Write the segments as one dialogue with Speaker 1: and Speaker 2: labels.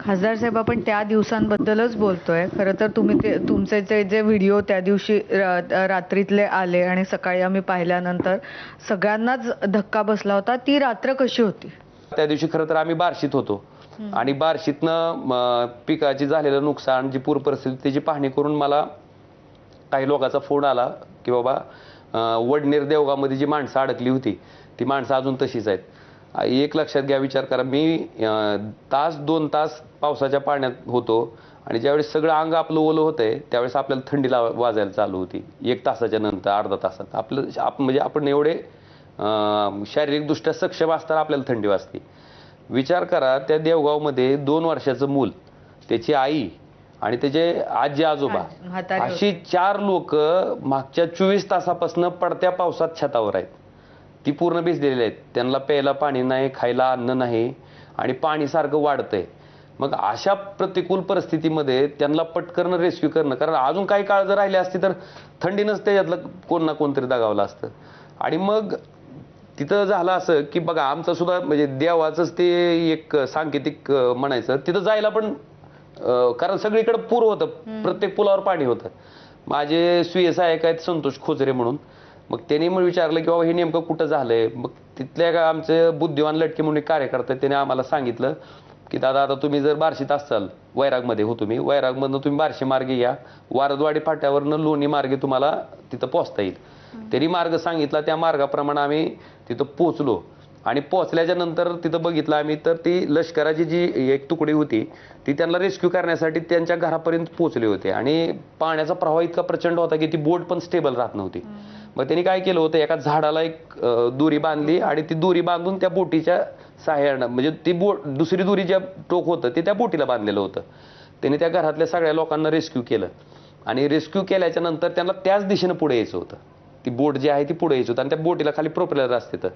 Speaker 1: खासदार साहेब आपण त्या दिवसांबद्दलच बोलतोय. खरं तर तुम्ही ते तुमचे जे जे व्हिडिओ त्या दिवशी रा- रात्रीतले आले आणि सकाळी आम्ही पाहिल्यानंतर सगळ्यांनाच धक्का बसला होता. ती रात्र कशी होती?
Speaker 2: त्या दिवशी खरं तर आम्ही बार्शीत होतो. आणि बार्शीतनं पिकाची झालेलं नुकसान जी पूर परिस्थिती त्याची पाहणी करून मला काही लोकांचा फोन आला की बाबा वडनेर देवगावमध्ये जी माणसं अडकली होती ती माणसं अजून तशीच आहेत. एक लक्षात घ्या विचार करा. मी तास दोन तास पावसाच्या पाण्यात होतो आणि ज्यावेळेस सगळं अंग आपलं ओलं होतंय त्यावेळेस आपल्याला थंडी लाव वाजायला चालू होती. एक तासाच्या नंतर अर्धा तासात. आपलं आप म्हणजे आपण एवढे शारीरिकदृष्ट्या सक्षम असताना आपल्याला थंडी वाजते. विचार करा त्या देवगावमध्ये दोन वर्षाचं मूल त्याची आई आणि त्याचे आजी आजोबा. अशी चार लोक मागच्या चोवीस तासापासून पडत्या पावसात छतावर आहेत. ती पूर्ण भिजलेली आहेत. त्यांना प्यायला पाणी नाही खायला अन्न नाही आणि पाणी सारखं वाढतंय. मग अशा प्रतिकूल परिस्थितीमध्ये त्यांना पटकन रेस्क्यू करणं कारण अजून काही काळ जर राहिले असते तर थंडीनंच त्याच्यातलं कोण ना कोणतरी दगावलं असतं. आणि मग तिथं झालं असं की बघा आमचं सुद्धा म्हणजे देवाचंच ते एक सांकेतिक म्हणायचं. तिथं जायला पण कारण सगळीकडे पूर होतं. प्रत्येक पुलावर पाणी होतं. माझे स्वीय सहाय्यक आहेत संतोष खोचरे म्हणून. मग त्यांनी मग विचारलं की बाबा हे नेमकं कुठं झालंय? मग तिथल्या का आमचे बुद्धिवान लटके म्हणून एक कार्यकर्ते त्याने आम्हाला सांगितलं की दादा आता तुम्ही जर बार्शीत असाल वैरागमध्ये हो तुम्ही. वैरागमधनं तुम्ही बार्शी मार्गे या. वारदवाडी फाट्यावरनं लोणी मार्गे तुम्हाला तिथं पोहोचता येईल. त्यांनी मार्ग सांगितला. त्या मार्गाप्रमाणे आम्ही तिथं पोहोचलो. आणि पोहोचल्याच्या नंतर तिथं बघितलं आम्ही तर ती लष्कराची जी एक तुकडी होती ती त्यांना रेस्क्यू करण्यासाठी त्यांच्या घरापर्यंत पोहोचले होते. आणि पाण्याचा प्रवाह इतका प्रचंड होता की ती बोट पण स्टेबल राहत नव्हती. मग त्यांनी काय केलं होतं? एका झाडाला एक दोरी बांधली आणि ती दोरी बांधून त्या बोटीच्या सहाय्यानं म्हणजे ती बोट दुसरी दोरी ज्या टोक होतं ते त्या बोटीला बांधलेलं होतं. त्यांनी त्या घरातल्या सगळ्या लोकांना रेस्क्यू केलं. आणि रेस्क्यू केल्याच्यानंतर त्यांना त्याच दिशेनं पुढे यायचं होतं. ती बोट जी आहे ती पुढे यायची होती आणि त्या बोटीला खाली प्रोपेलर असते तर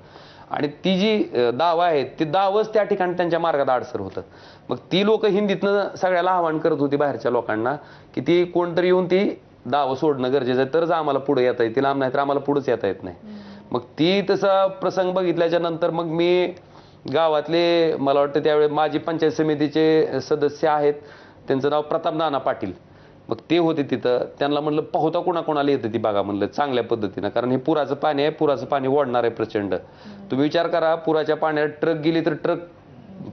Speaker 2: आणि ती जी दाव आहे ती दावच त्या ठिकाणी त्यांच्या मार्गात अडसर होतं. मग ती लोक हिंदीतनं सगळ्याला आवाहन करत होती बाहेरच्या लोकांना की ती कोणतरी येऊन ती दाव सोडणं गरजेचं आहे तरच आम्हाला पुढे येता येईल लांब नाही तर आम्हाला पुढेच येता येत नाही. मग ती तसा प्रसंग बघितल्याच्या नंतर मग मी गावातले मला वाटतं त्यावेळी माजी पंचायत समितीचे सदस्य आहेत. त्यांचं नाव प्रताप नाना पाटील. मग ते होते तिथं. त्यांना म्हणलं पाहुता कोणाकोणाला येतं ती बघा म्हणलं चांगल्या पद्धतीनं. कारण हे पुराचं पाणी आहे पुराचं पाणी ओढणार आहे प्रचंड. तुम्ही विचार करा पुराच्या पाण्यात ट्रक गेली तर ट्रक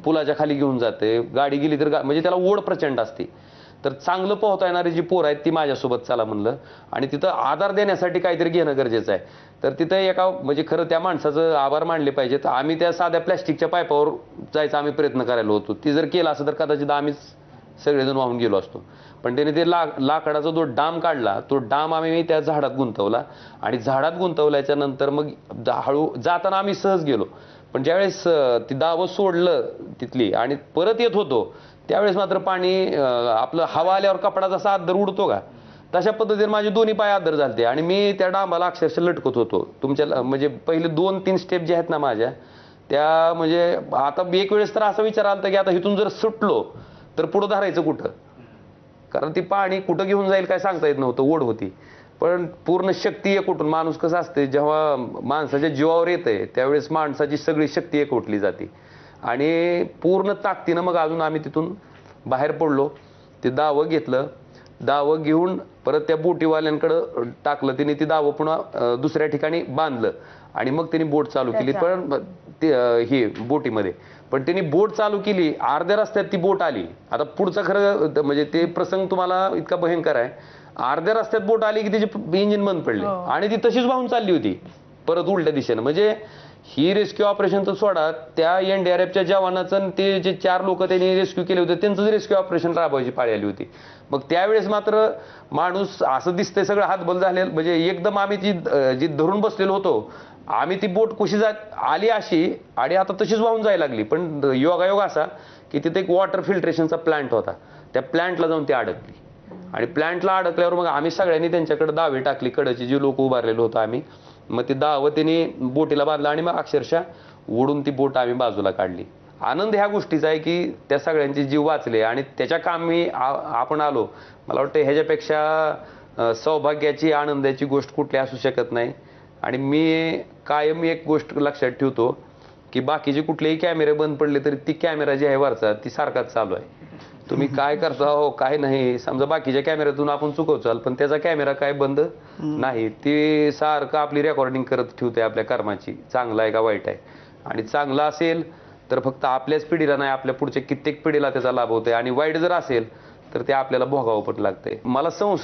Speaker 2: पुलाच्या खाली घेऊन जाते. गाडी गेली तर गा- म्हणजे त्याला ओढ प्रचंड असते. तर चांगलं पोहता येणारी जी पोरं आहेत ती माझ्यासोबत चला म्हणलं. आणि तिथं आधार देण्यासाठी काहीतरी घेणं गरजेचं आहे. तर तिथं एका म्हणजे खरं त्या माणसाचं आभार मानले पाहिजेत. आम्ही त्या साध्या प्लॅस्टिकच्या पाईपावर जायचा आम्ही प्रयत्न करायला होतो. ती जर केला असं तर कदाचित आम्हीच सगळेजण वाहून गेलो असतो. पण त्याने ते ला लाकडाचा जो डाम काढला तो डाम आम्ही त्या झाडात गुंतवला. आणि झाडात गुंतवल्याच्या नंतर मग हळू जाताना आम्ही सहज गेलो. पण ज्यावेळेस ती दावं सोडलं तिथली आणि परत येत होतो त्यावेळेस मात्र पाणी आपलं हवा आल्यावर कपडा जसा आदर उडतो का तशा पद्धतीने माझे दोन्ही पाय आदर झालते. आणि मी त्या डांबाला अक्षरशः लटकत होतो. तुमच्या ल- म्हणजे पहिले दोन तीन स्टेप जे आहेत ना माझ्या त्या म्हणजे आता एक वेळेस तर असा विचार आला की आता इथून जर सुटलो तर पुढं धरायचं कुठं? कारण ती पाणी कुठं घेऊन जाईल काय सांगता येत नव्हतं ओढ होती. पण पूर्ण शक्ती एकवटून माणूस कसं असते जेव्हा माणसाच्या जीवावर येते त्यावेळेस माणसाची सगळी शक्ती एकवटली जाते. आणि पूर्ण ताकदीनं मग अजून आम्ही तिथून बाहेर पडलो. ते दावं घेतलं. दावं घेऊन परत त्या बोटीवाल्यांकडं टाकलं. तिने ती दावं पुन्हा दुसऱ्या ठिकाणी बांधलं. आणि मग त्यांनी बोट चालू केली. पण ते ही बोटीमध्ये. पण त्यांनी बोट चालू केली. अर्ध्या रस्त्यात ती बोट आली. आता पुढचं खरं म्हणजे ते प्रसंग तुम्हाला इतका भयंकर आहे. अर्ध्या रस्त्यात बोट आली की त्याची इंजिन बंद पडले. आणि ती तशीच वाहून चालली होती. परत उलट्या दिशेनं. म्हणजे ही रेस्क्यू ऑपरेशनचं सोडा त्या एनडीआरएफच्या जवानाचं आणि ते जे चार लोक त्यांनी रेस्क्यू केले होते त्यांचं रेस्क्यू ऑपरेशन राबवायची पाळी आली होती. मग त्यावेळेस मात्र माणूस असं दिसतंय सगळं हातबल झाले म्हणजे एकदम आम्ही ती जी धरून बसलेलो होतो आम्ही ती बोट कशी जा आली अशी आणि आता तशीच वाहून जायला लागली. पण योगायोग असा की तिथे एक वॉटर फिल्ट्रेशनचा प्लांट होता. त्या प्लांटला जाऊन ती अडकली. आणि प्लांटला अडकल्यावर मग आम्ही सगळ्यांनी त्यांच्याकडे दावे टाकली. कडची जी लोक उभारलेलो होतो आम्ही. मग ती दावतीने बोटीला बांधलं आणि मग अक्षरशः ओढून ती बोट आम्ही बाजूला काढली. आनंद ह्या गोष्टीचा आहे की त्या सगळ्यांचे जीव वाचले आणि त्याच्या कामी आपण आलो. मला वाटतं ह्याच्यापेक्षा सौभाग्याची आनंदाची गोष्ट कुठली असू शकत नाही. आणि मी कायम एक गोष्ट लक्षात ठेवतो की बाकीचे कुठलेही कॅमेरे बंद पडले तरी ती कॅमेरा जी आहे वरचा ती सारखाच चालू आहे. तुम्ही काय करता हो काय नाही. समजा बाकीच्या कॅमेऱ्यातून आपण चुकवचाल पण त्याचा कॅमेरा काय बंद नाही. ती सारखं आपली रेकॉर्डिंग करत ठेवते आपल्या कर्माची. चांगला आहे का वाईट आहे? आणि चांगला असेल तर फक्त आपल्याच पिढीला नाही आपल्या पुढच्या कित्येक पिढीला त्याचा लाभ होतोय. आणि वाईट जर असेल तर ते आपल्याला भोगावं पण लागतंय. मला संशय